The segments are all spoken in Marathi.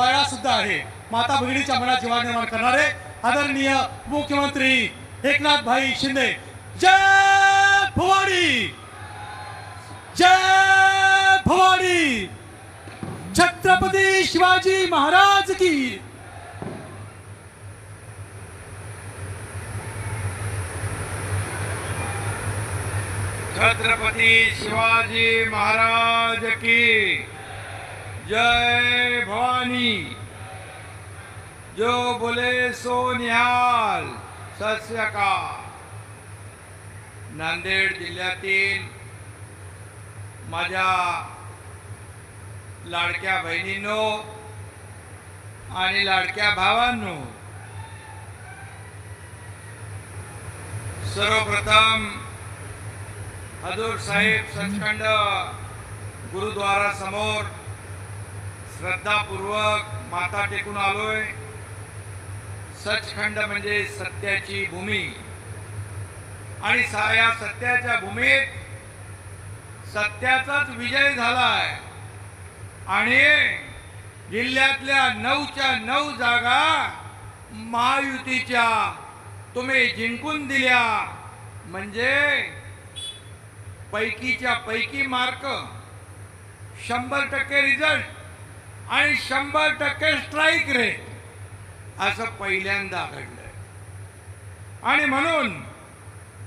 वाया सुद्धा आहे. माता भगिनीच्या मनात जीवा निर्माण करणारे आदरणीय मुख्यमंत्री एकनाथ भाई शिंदे. जय भवानी! जय भवानी! छत्रपती शिवाजी महाराज की! छत्रपती शिवाजी महाराज की! जय स्वामी जो बोले सो निहाल सत नांदेड जिल्ह्यातील माझ्या लाडक्या बहिणींनो आणि लाडक्या भावांनो सर्वप्रथम हजूर साहेब संखंड गुरुद्वारा समोर श्रद्धापूर्वक माता टेकून आलोय. सचखंड म्हणजे सत्याची भूमी. आणि या सत्याच्या भूमीत सत्याचाच विजय झालाय. आणि जिल्ह्यातल्या नऊच्या नऊ जागा महायुतीच्या तुम्ही जिंकून दिल्या. म्हणजे पैकीच्या पैकी मार्क. शंभर टक्के रिझल्ट. आणि शंभर टक्के स्ट्राईक रेट असं पहिल्यांदा घडलंय. आणि म्हणून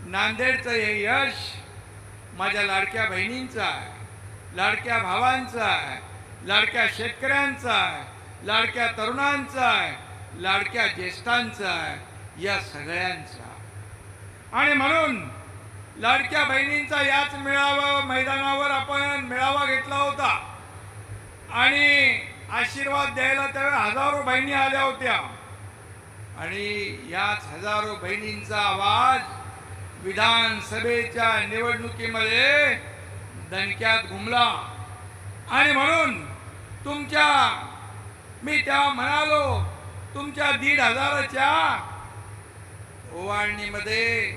नांदेडचं हे यश माझ्या लाडक्या बहिणींचं आहे लाडक्या भावांचं आहे लाडक्या शेतकऱ्यांचं आहे लाडक्या तरुणांचं आहे लाडक्या ज्येष्ठांचं आहे या सगळ्यांचा आणि म्हणून लाडक्या बहिणींचा याच मेळावा मैदानावर आपण मेळावा घेतला होता. आणि आशीर्वाद द्यायला त्यावेळी हजारो बहिणी आल्या होत्या. आणि याच हजारो बहिणींचा आवाज विधानसभेच्या निवडणुकीमध्ये दणक्यात घुमला. आणि म्हणून तुमच्या मी त्या म्हणालो तुमच्या दीड हजाराच्या ओवाळणीमध्ये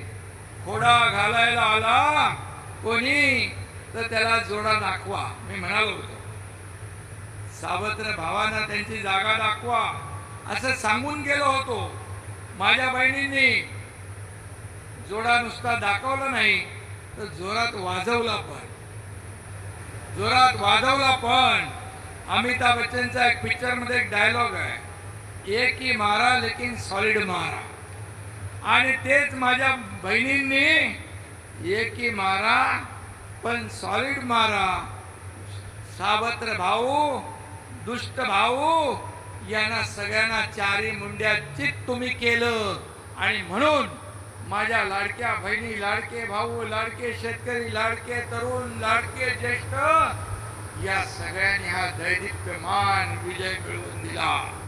खोडा घालायला आला. कोणी? तर त्याला जोडा दाखवा. मी म्हणालो होतो. सावत्र भावांना त्यांची जागा दाखवा. असं सांगून गेलो होतो. माझ्या बहिणींनी जोडा नुसता दाखवला नाही तर जोरात वाजवला पण. जोरात वाजवला पण. अमिताभ बच्चनचा एक पिक्चरमध्ये एक डायलॉग आहे. एक ही मारा लेकिन सॉलिड मारा. आणि तेच माझ्या बहिणींनी एक ही मारा पण सॉलिड मारा. सावत्र भाऊ दुष्ट भाऊ यांना सगळ्यांना चारी मुंड्या चित तुम्ही केलं. आणि म्हणून माझ्या लाडक्या बहिणी लाडके भाऊ लाडके शेतकरी लाडके तरुण लाडके ज्येष्ठ या सगळ्यांनी हा दैदिप्यमान विजय मिळवून दिला.